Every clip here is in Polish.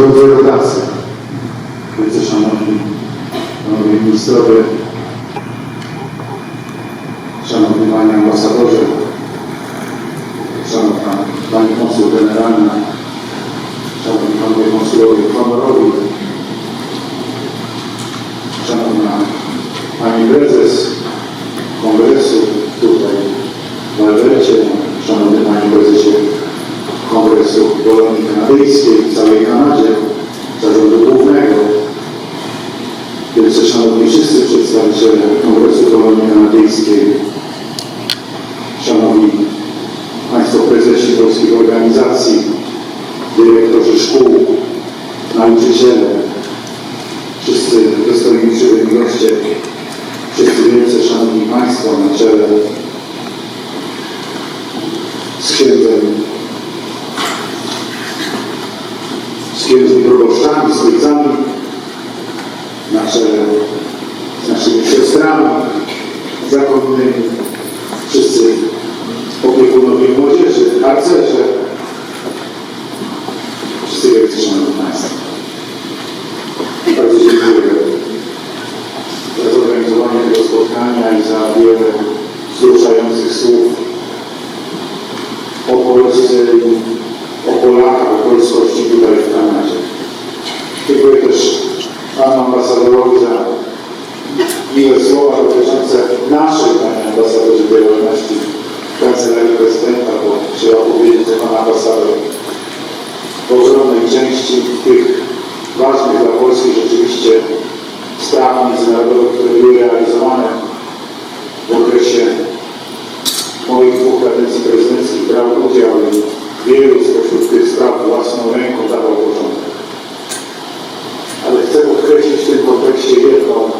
con zero tasse. Queste sono le ministro che sono di bagno ambasciatore, sono bagno consul generale, sono di bagno consul di Fondo Rovi, sono una, una Kongresu Polonii Kanadyjskiej w całej Kanadzie, zarządu głównego, wielce szanowni wszyscy przedstawiciele Kongresu Polonii Kanadyjskiej, szanowni państwo prezesi polskich organizacji, dyrektorzy szkół, nauczyciele, wszyscy dostojni goście, wszyscy wielce szanowni państwo na czele z księdzem księżmi proboszczami, z ojcami, na czele z naszymi siostrami zakonnymi, wszyscy opiekunowie młodzieży, harcerze, wszyscy wielcy szanowni Państwo. Bardzo dziękuję za zorganizowanie tego spotkania i za wiele wzruszających słów o Polsce i o Polakach, o polskości tutaj w Kanadzie. Dziękuję też panu ambasadorowi za miłe słowa dotyczące naszej, panie ambasadorze, działalności w Kancelarii Prezydenta, bo trzeba powiedzieć, że pan ambasador w części tych ważnych dla Polski rzeczywiście spraw międzynarodowych, które były realizowane w okresie moich dwóch kadencji prezydenckich brał udział i wielu spośród tych spraw własną ręką dawał porządek. Ale chcę podkreślić w tym kontekście jedną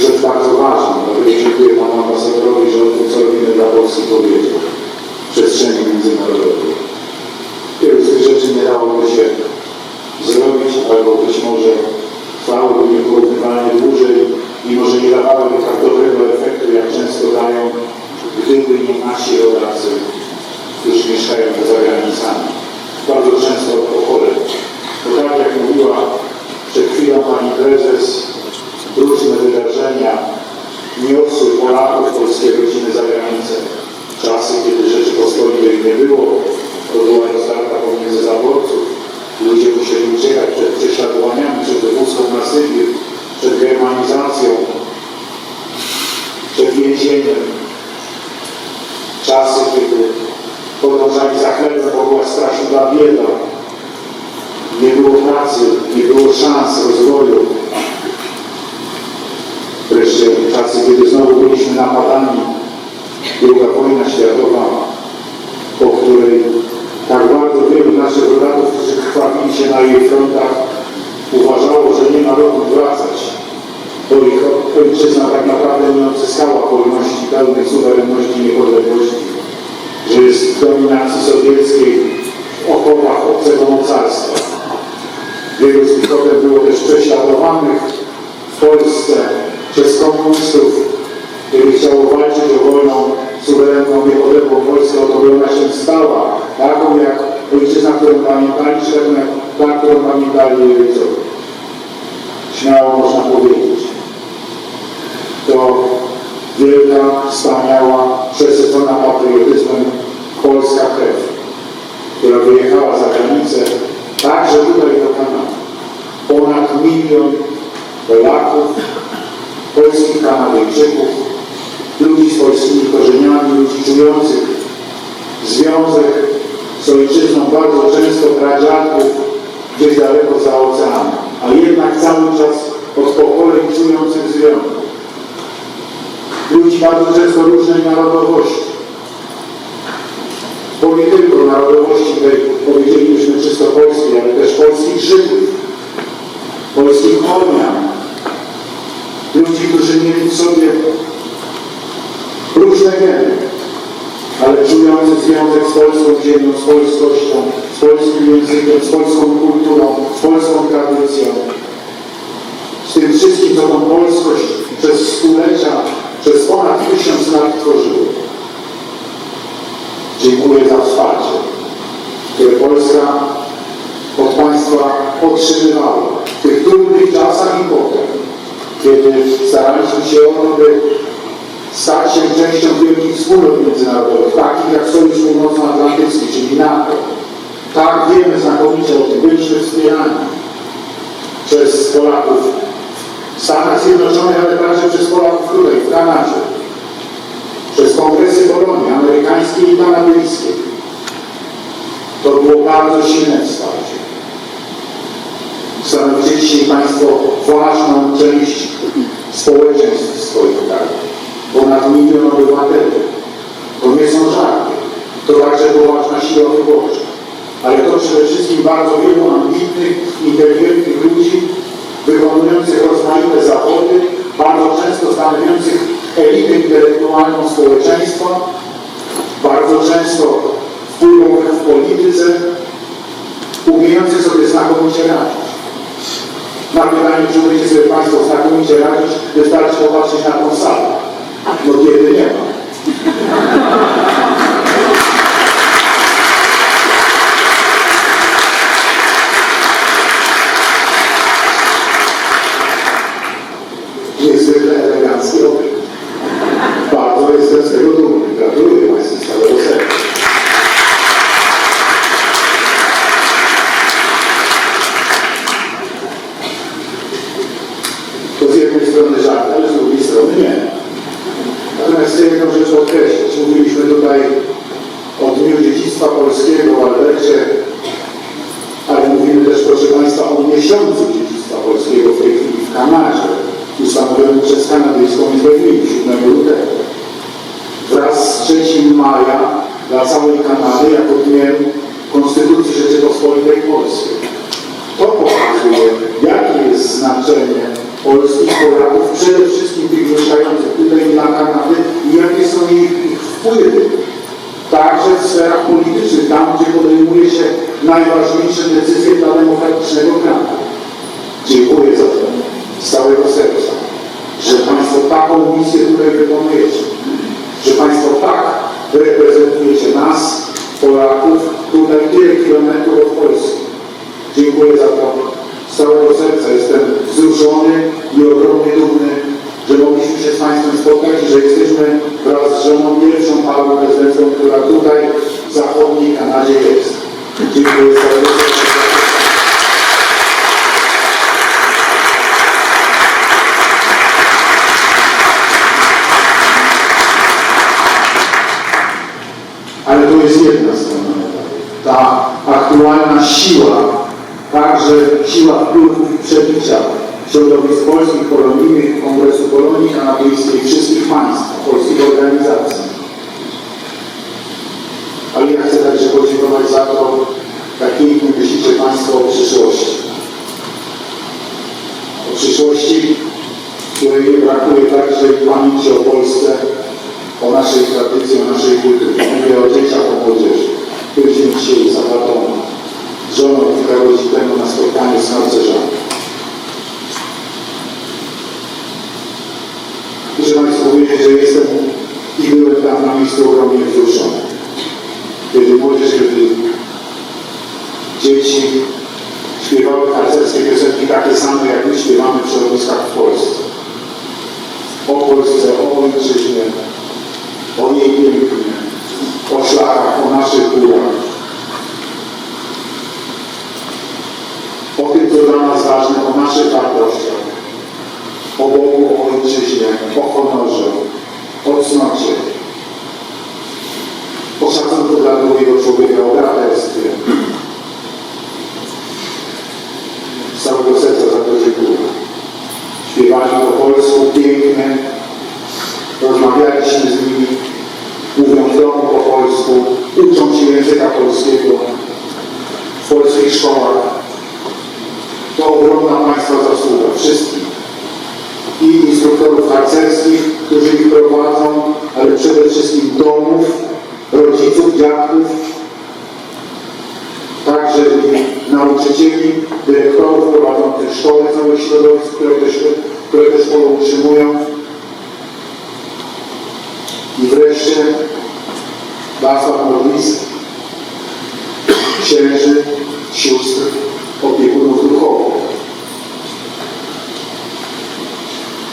rzecz bardzo ważną, dlatego dziękuję panu ambasadorowi, że o tym, co robimy dla Polski powiedział w przestrzeni międzynarodowej. Wielu z tych rzeczy nie dałoby się zrobić, albo być może trwałyby nieporównywalnie dłużej i może nie dawałyby tak dobrego efektu, jak często dają, gdyby nie nasi rodacy, którzy mieszkają poza granicami. Bardzo często o chore. Bo tak jak mówiła przed chwilą pani prezes, różne wydarzenia niosły Polaków, polskie rodziny za granicę. Czasy, kiedy Rzeczypospolitej nie było, to była rozdarta pomiędzy zaborców. Ludzie musieli uciekać przed prześladowaniami, przed wywózką na Sybir, przed germanizacją, przed więzieniem. Czasy, kiedy podążali za chlebem, bo była Nie było pracy, nie było szans rozwoju. Wreszcie czasy, kiedy znowu byliśmy napadani. Druga wojna światowa, po której tak bardzo wielu naszych rodaków, którzy krwawili się na jej frontach, uważało, że nie ma dokąd wracać. Bo ich ojczyzna tak naprawdę nie odzyskała wolności, pełnej suwerenności niepodległości. Że jest w dominacji sowieckiej okopach obcego mocarstwa. Wielu z potem było też prześladowanych w Polsce przez komunistów, kiedy chciało walczyć o wolną, suwerenną, niepodległą Polskę, o to by ona się stała, taką jak ojczyzna, którą pamiętali, czy taką którą pamiętali jej ojcowie. Śmiało można powiedzieć. To wielka, wspaniała, przesycona patriotyzmem polska krew, która wyjechała za granicę, także tutaj do Kanady. Ponad milion Polaków, polskich Kanadyjczyków, ludzi z polskimi korzeniami, ludzi czujących związek z ojczyzną bardzo często pradziadków gdzieś daleko za oceanem, a jednak cały czas od pokoleń czujących związek. Ludzi bardzo często różnej narodowości. Bo nie tylko narodowości tej powiedzielibyśmy czysto polskiej, ale też polskich Żydów, polskich Ormian, ludzi, którzy mieli w sobie różne geny, ale czujący związek z polską ziemią, z polskością, z polskim językiem, z polską kulturą, z polską tradycją. Z tym wszystkim, co tą polskość przez stulecia, przez ponad tysiąc lat tworzyło. Dziękuję za wsparcie, które Polska od Państwa otrzymywały w tych trudnych czasach i potem, kiedy staraliśmy się o to, by stać się częścią wielkich wspólnot międzynarodowych, takich jak Sojusz Północnoatlantycki, czyli NATO. Tak wiemy znakomicie o tym, byliśmy wspierani przez Polaków w Stanach Zjednoczonych, ale także przez Polaków tutaj, w Kanadzie, przez kongresy Bolonii amerykańskiej i kanadyjskiej. To było bardzo silne wsparcie. Stanowicie Państwo ważną część społeczeństw swoich krajów. Ponad milion obywateli. To nie są żarty. To także poważna siła wyborcza. Ale to przede wszystkim bardzo wielu ambitnych, inteligentnych ludzi, wykonujących rozmaite zawody, bardzo często stanowiących elitę intelektualną społeczeństwa, bardzo często wpływowych w polityce, umiejących sobie znakomicie radzić. Na pytanie, czy umiecie sobie Państwo znakomicie radzić, wystarczy popatrzeć na tą salę. No kiedy nie ma. Niezwykle elegancki obiekt. Bardzo jestem z tego dumny. Gratuluję Państwu z całego serca. To z jednej strony żart, ale z drugiej strony nie. Natomiast chcę jedną rzecz podkreślić. Mówiliśmy tutaj o Dniu Dziedzictwa Polskiego, o Albercie, ale mówimy też, proszę Państwa, o miesiącu dziedzictwa polskiego w tej chwili w Kanadzie, ustanowionym przez kanadyjską Izbę Gmin 7 lutego. Wraz z 3 maja dla całej Kanady jako dniem Konstytucji Rzeczypospolitej Polskiej. To pokazuje, jakie jest znaczenie polskich Polaków, przede wszystkim tych mieszkających tutaj dla Kanady i jakie są ich, ich wpływy. Także w sferach politycznych, tam gdzie podejmuje się najważniejsze decyzje dla demokratycznego kraju. Dziękuję za to z całego serca, że Państwo taką misję tutaj wykonujecie, że Państwo tak reprezentujecie nas, Polaków, tutaj tyle kilometrów od Polski. Dziękuję za to całego serca. Jestem wzruszony i ogromnie dumny, że mogliśmy się z Państwem spotkać i że jesteśmy wraz z żoną pierwszą panią prezydencją, która tutaj w zachodniej Kanadzie jest. Dziękuję serca. Ale to jest jedna strona. Ta aktualna siła, także siła wpływów i przebicia środowisk polskich, polonijnych, Kongresu Polonii Kanadyjskiej, wszystkich państw, polskich organizacji. Ale ja chcę także podziękować za to, jak pięknie myślicie Państwo o przyszłości. O przyszłości, której nie brakuje także i pamięci o Polsce, o naszej tradycji, o naszej kulturze. Mówię o dzieciach, o młodzieży. Byliśmy dzisiaj za tatą z żoną kilka godzin temu na spotkaniu z harcerzami. Muszę Państwu powiedzieć, że jestem i byłem tam na miejscu ogromnie wzruszony. Kiedy młodzież, kiedy dzieci śpiewały harcerskie piosenki takie same, jak my śpiewamy w środowiskach w Polsce. O Polsce, o ojczyźnie, o jej pięknie, o szlakach, o naszych górach. O tym, co dla nas ważne, o naszych wartościach, o Bogu, o ojczyźnie, o honorze, o cnocie, o szacunku dla drugiego człowieka, o braterstwie. Z całego serca za to dziękuję. Śpiewali po polsku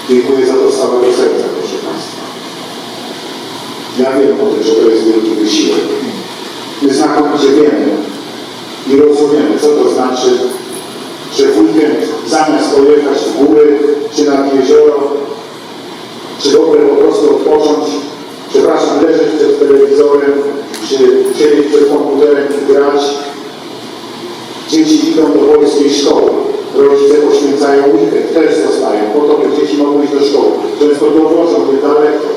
Dziękuję za to z całego serca, proszę Państwa. Ja wiem o tym, że to jest wielki wysiłek. Często dowożą je daleko.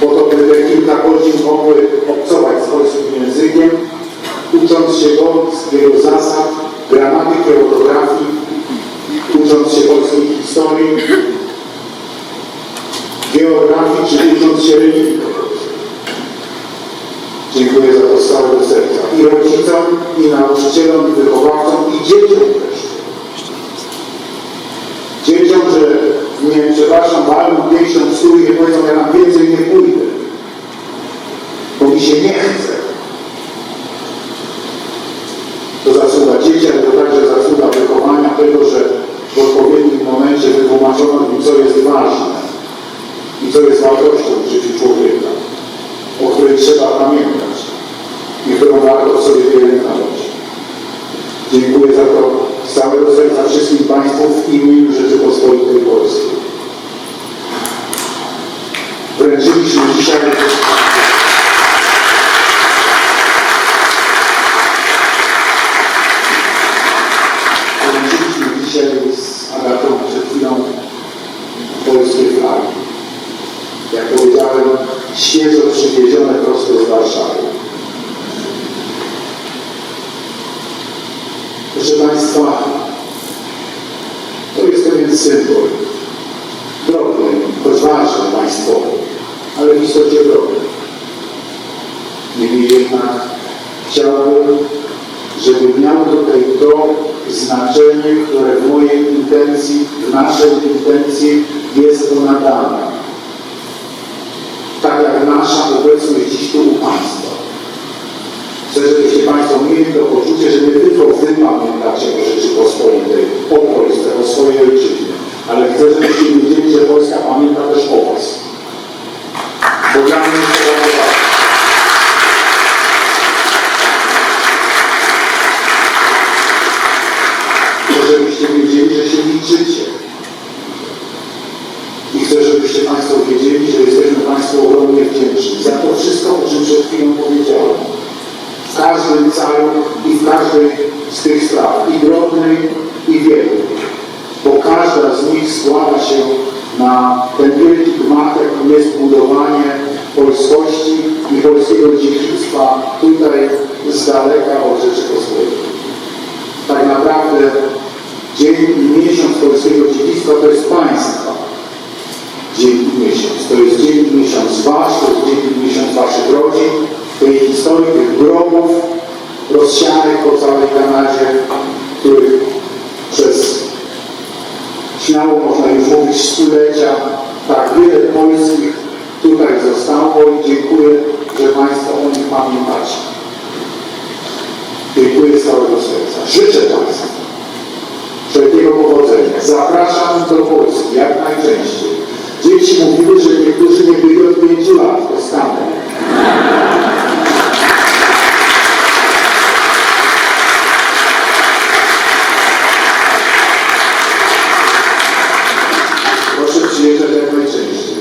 Po to, by te kilka godzin mogły obcować z polskim językiem, ucząc się go z jego zasad, gramatyki, ortografii, ucząc się polskiej historii, geografii, czy ucząc się religii. Dziękuję za to z całego serca. I rodzicom, i nauczycielom, i wychowawcom, i dzieciom też. Dzieciom, że nie, przepraszam, walną pięścią w stół i nie powiedzą, ja tam więcej nie pójdę. Bo mi się nie chce. To zasługa dzieci, ale to także zasługa wychowania tego, że w odpowiednim momencie wytłumaczono im, co jest ważne i co jest wartością w życiu człowieka, o której trzeba pamiętać i którą warto w sobie pielęgnować. Dziękuję za to z całego serca wszystkim Państwu w imieniu Rzeczypospolitej Polskiej. Wręczyliśmy dzisiaj wręczyliśmy dzisiaj z Agatą przed chwilą polskie flagi. Jak powiedziałem, świeżo przywiezione prosto z Warszawy. Proszę Państwa, to jest pewien symbol. Drobny, choć ważny państwowy, ale w istocie drobny. Niemniej jednak chciałbym, żeby miał tutaj to znaczenie, które w mojej intencji, w naszej intencji jest tu nadane. Tak jak nasza obecność dziś tu u Państwa. Chcę, żebyście Państwo mieli to poczucie, że nie tylko Wy pamiętacie o Rzeczypospolitej, o Polsce, o swojej ojczyźnie, ale chcę, żebyście wiedzieli, że Polska pamięta też o Was. Bo dla mnie jest to bardzo ważne. To żebyście wiedzieli, że się liczycie. I chcę, żebyście Państwo wiedzieli, że jesteśmy Państwu ogromnie wdzięczni za to wszystko, o czym przed chwilą powiedziałem. W każdym calu i w każdej z tych spraw, i drobnej, i wielkiej. Bo każda z nich składa się na ten wielki jakim jest budowanie polskości i polskiego dziedzictwa tutaj z daleka od Rzeczypospolitej. Tak naprawdę dzień i miesiąc polskiego dziedzictwa to jest państwa dzień i miesiąc. To jest dzień i miesiąc wasz, to jest dzień i miesiąc waszych rodzin, tej historii, tych grobów rozsianych po całej Kanadzie, których śmiało można już mówić stulecia, tak wiele polskich tutaj zostało i dziękuję, że Państwo o nich pamiętacie. Dziękuję z całego serca. Życzę Państwu wszelkiego powodzenia. Zapraszam do Polski jak najczęściej. Dzieci mówiły, że niektórzy nie byli od pięciu lat. To skandal. Proszę przyjeżdżać jak najczęściej.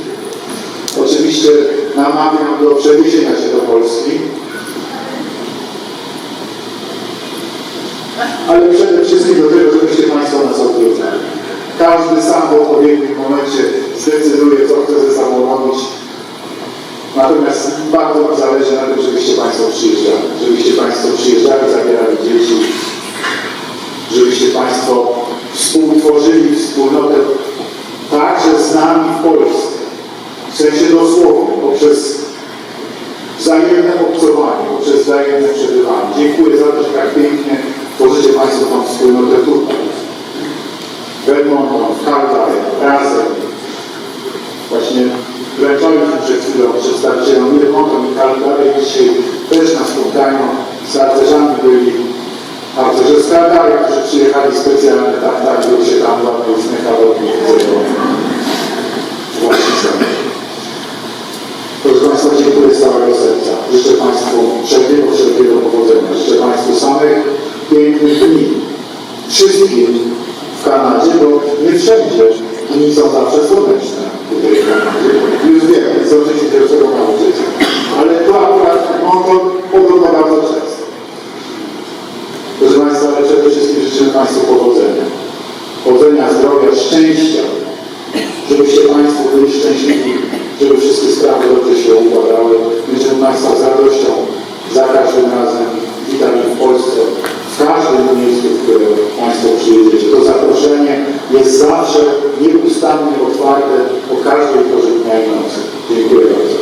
Oczywiście namawiam do przeniesienia się do Polski. ale przede wszystkim do tego, żebyście Państwo nas odwiedzali. Każdy sam w odpowiednim momencie zdecyduje, co chce ze sobą robić. Natomiast bardzo mi zależy na tym, żebyście Państwo przyjeżdżali. Żebyście Państwo przyjeżdżali, zabierali dzieci. Żebyście Państwo współtworzyli wspólnotę także z nami w Polsce. W sensie dosłownym, poprzez wzajemne obcowanie, poprzez wzajemne przebywanie. Dziękuję za to, że tak pięknie tworzycie Państwo tą wspólnotę tutaj. W Edmonton, w Calgary, razem. Właśnie wręczaliśmy przed chwilą przedstawicielom Edmonton i Calgary dzisiaj też na spotkaniu z arcerzami byli harcerze dalej, którzy przyjechali specjalnie tak, tak, Wszystkim w Kanadzie, bo nie wszędzie dni są zawsze słoneczne tutaj w Kanadzie. Już wiem, co się pierwszego nauczyć. Ale to akurat, to podoba bardzo często. Proszę Państwa, ale przede wszystkim życzymy Państwu powodzenia. Powodzenia, zdrowia, szczęścia, żebyście Państwo byli szczęśliwi, żeby wszystkie sprawy dobrze się układały. Życzymy Państwa z radością za każdym razem witamy w Polsce, w każdym miejscu, w które Państwo przyjedziecie. To zaproszenie jest zawsze nieustannie otwarte o każdej porze dnia i nocy. Dziękuję bardzo.